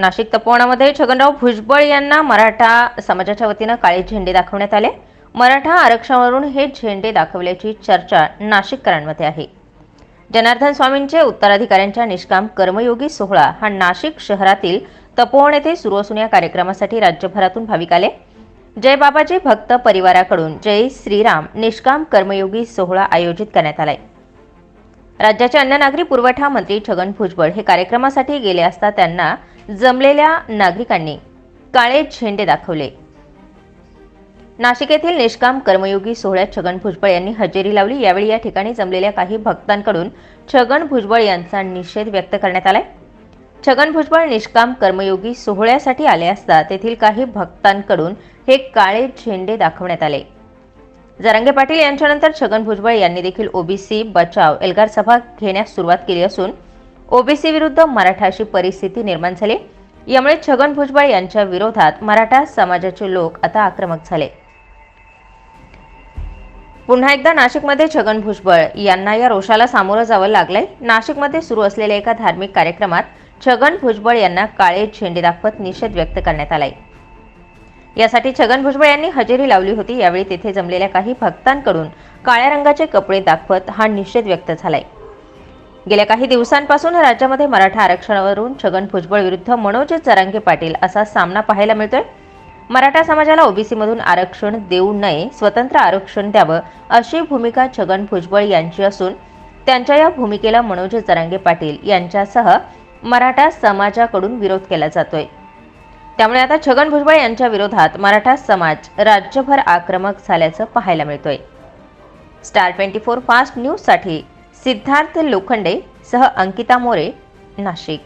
नाशिक तपोवनामध्ये छगनराव भुजबळ यांना मराठा समाजाच्या वतीनं काळे झेंडे दाखवण्यात आले. मराठा आरक्षणावरून हे झेंडे दाखवल्याची चर्चा नाशिककरांमध्ये आहे. जनार्दन स्वामींचे उत्तराधिकाऱ्यांच्या निष्काम कर्मयोगी सोहळा हा नाशिक शहरातील तपोवन येथे सुरू असून या कार्यक्रमासाठी राज्यभरातून भाविक आले. जय बाबाजी भक्त परिवाराकडून जय श्रीराम निष्काम कर्मयोगी सोहळा आयोजित करण्यात आलाय. राज्याचे अन्न नागरी पुरवठा मंत्री छगन भुजबळ हे कार्यक्रमासाठी गेले असता त्यांना जमलेल्या नागरिकांनी काळे झेंडे दाखवले. नाशिक येथील निष्काम कर्मयोगी सोहळ्यात छगन भुजबळ यांनी हजेरी लावली. यावेळी या ठिकाणी जमलेल्या काही भक्तांकडून छगन भुजबळ यांचा निषेध व्यक्त करण्यात आलाय. छगन भुजबळ निष्काम कर्मयोगी सोहळ्यासाठी आले असता तेथील काही भक्तांकडून हे काळे झेंडे दाखवण्यात आले. जरांगे पाटील यांच्यानंतर छगन भुजबळ यांनी देखील ओबीसी बचाव एल्गार सभा घेण्यास सुरुवात केली असून ओबीसी विरुद्ध मराठा अशी परिस्थिती निर्माण झाली. यामुळे छगन भुजबळ यांच्या विरोधात मराठा समाजाचे लोक आता आक्रमक झाले. पुन्हा एकदा नाशिकमध्ये छगन भुजबळ यांना या रोषाला सामोरं जावं लागलंय. नाशिकमध्ये सुरू असलेल्या एका धार्मिक कार्यक्रमात छगन भुजबळ यांना काळे झेंडे दाखवत निषेध व्यक्त करण्यात आलाय. यासाठी छगन भुजबळ यांनी हजेरी लावली होती. यावेळी तेथे जमलेल्या काही भक्तांकडून काळ्या रंगाचे कपडे दाखवत हा निषेध व्यक्त झालाय. गेल्या काही दिवसांपासून राज्यामध्ये मराठा आरक्षणावरून छगन भुजबळ विरुद्ध मनोज जरांगे पाटील असा सामना पाहायला मिळतोय. मराठा समाजाला ओबीसीमधून आरक्षण देऊ नये स्वतंत्र आरक्षण द्यावं अशी भूमिका छगन भुजबळ यांची असून त्यांच्या या भूमिकेला मनोज जरांगे पाटील यांच्यासह मराठा समाजाकडून विरोध केला जातोय. त्यामुळे आता छगन भुजबळ यांच्या विरोधात मराठा समाज राज्यभर आक्रमक झाल्याचं पाहायला मिळतोय. स्टार ट्वेंटी फोर फास्ट न्यूजसाठी सिद्धार्थ लोखंडे सह अंकिता मोरे नाशिक.